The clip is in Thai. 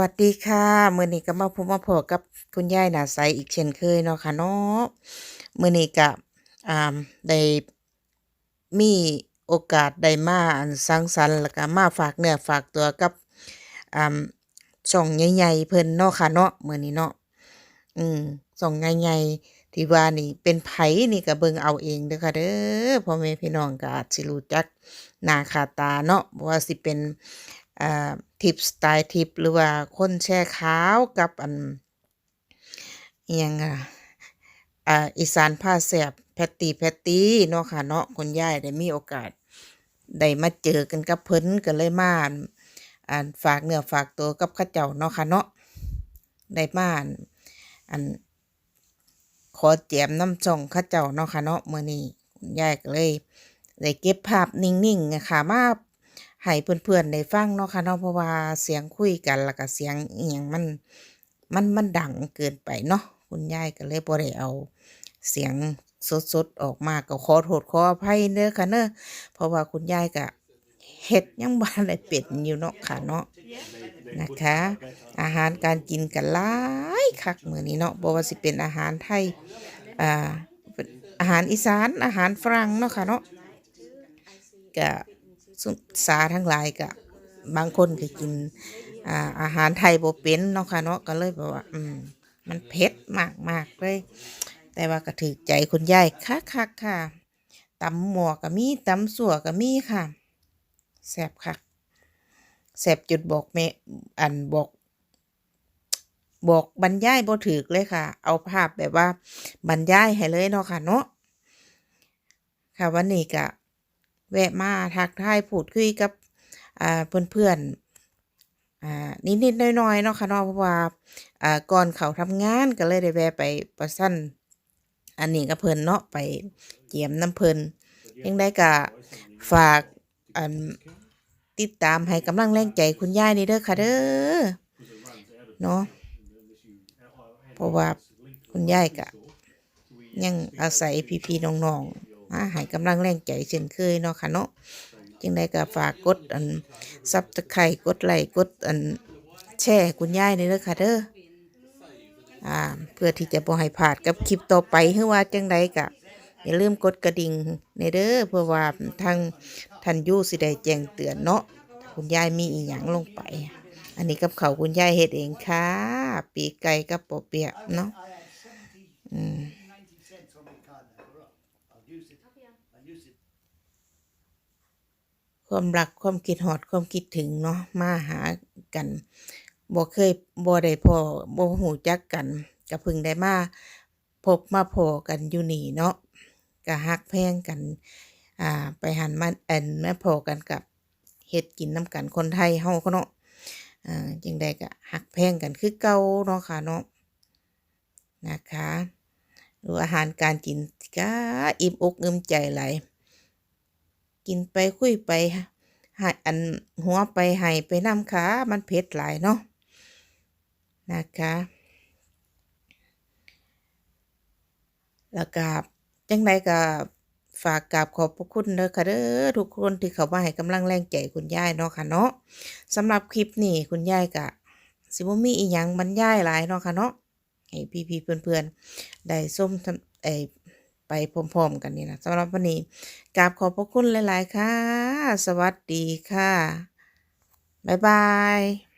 วัสดีค่ะมื้อนี้ก็มาพบมาพบกับคุณยายหนาใสอีกเช่นเคยเนาะค่ะเนาะมื้อนี้ก็อ่าได้มีโอกาสได้มาอันสังสรรค์แล้วก็มาฝากเนื้อฝากตัวกับอ่าช่องใหญ่ๆเพิ่นเนาะค่ะเนาะมื้อนี้เนาะอืมช่องใหญ่ๆที่ว่านี่เป็นไผนี่ก็เบิ่งเอาเองเด้อค่ะเด้อพ่อแม่พี่น้องก็อาจสิรู้จักหน้าค่าตาเนาะบ่ว่าสิเป็นอ่า ทิปสไตล์ทิปหรือว่าคนแชร์ขาวกับอันยังอะอ่าอีสานพาแซ่บแพตตี้แพตตี้เนาะค่ะเนาะคุณยายได้มีโอกาสได้มาเจอกันกับเพิ่นก็เลยมาอั่นฝากเนื้อฝากตัวกับเขาเจ้าเนาะค่ะเนาะได้มาอันอันขอแจมน้ำจ่องเขาเจ้าเนาะค่ะเนาะเมื้อนี้คุณยายก็เลยได้เก็บภาพนิ่งๆอะค่ะมา ให้เพื่อนๆได้ฟังเนาะค่ะเนาะเพราะว่าเสียงคุยกันแล้วก็เสียงเอิหยังมันมันมันดังเกินไปเนาะคุณยายก็เลยบ่ได้เอาเสียงสดๆออกมาก็ขอโทษขออภัยเด้อค่ะเด้อเพราะว่าคุณยายก็เฮ็ดยังบ่ทันได้เป็นอยู่เนาะค่ะเนาะนะคะ อาหารการกินก็หลายคักมื้อนี้เนาะบ่ว่าสิเป็นอาหารไทยอ่าอาหารอีสานอาหารฝรั่งเนาะค่ะเนาะก็ สุสาทั้งหลายก็บางคนก็กินอาหารไทยบ่เป็นเนาะค่ะเนาะก็เลยแบบว่า อืม มันเผ็ดมากๆเลย แต่ว่าก็ถูกใจคุณยายคักๆค่ะตำหมวกก็มีตำสั่วก็มีค่ะแซ่บคักแซ่บจุดบอกแม่อันบอก บอกบรรยายบ่ถูกเลยค่ะ เอาภาพแบบว่าบรรยายให้เลยเนาะค่ะเนาะค่ะวันนี้ก็ แวะมาทักทายพูดคุยกับอ่าเพื่อนๆนิดๆน้อยๆเนาะค่ะเนาะเพราะว่าก่อนเขาทำงานก็เลยได้แวะไปประชันอันนี้กับเพิ่นเนาะไปเจียมน้ำเพิ่นยังได้ก็ฝากอันติดตามให้กำลังแรงใจคุณยายนี่เด้อค่ะเด้อเนาะเพราะว่าคุณยายก็ยังอาศัยพี่ๆน้องๆ มาให้กำลังแรงใจเช่นเคยเนาะค่ะเนาะจึงได้ก็ฝากกดอันซับตะไคร่กดไลค์กดอันแชร์คุณยายนี่เด้อค่ะเด้ออ่าเพื่อที่จะบ่ให้พลาดกับคลิปต่อไปหรือว่าจังใดก็อย่าลืมกดกระดิ่งในเด้อเพื่อว่าทางท่านยูสิได้แจ้งเตือนเนาะถ้าคุณยายมีอีหยังลงไป อันนี้กับเขาวคุณยายเฮ็ดเองค่ะ ปีกไก่กับปอเปียะเนาะ I have ความรักความคิดฮอดความคิดถึงเนาะมาหากันบ่เคยบ่ได้พอบ่ฮู้จักกันก็เพิ่งได้มาพบมาพอกันอยู่นี่เนาะก็ฮักแพงกันอ่าไปหันมาแอนมาพอกันกับเฮ็ดกินน้ำกันคนไทยเฮาเขาเนาะอ่าจังใดก็ฮักแพงกันคือเก่าเนาะค่ะเนาะนะคะรืออาหารการกินก็อิ่มอกอิ่มใจหลาย กินไปคุยไปให้อันหัวไปให้ไปน้ำขามันเผ็ดหลายเนาะนะคะ แล้วก็จังใดก็ฝากกราบขอบพระคุณเด้อค่ะเด้อทุกคนที่เข้ามาให้กำลังแรงใจคุณยายเนาะค่ะเนาะสำหรับคลิปนี้คุณยายก็สิบ่มีอีหยังบรรยายหลายเนาะค่ะเนาะให้พี่ๆเพื่อนๆได้ส้มทำเอ่อ ไปพร้อมๆกันนี่นะสำหรับวันนี้กราบขอบพระคุณหลาย ๆ ค่ะ สวัสดีค่ะ บ๊ายบาย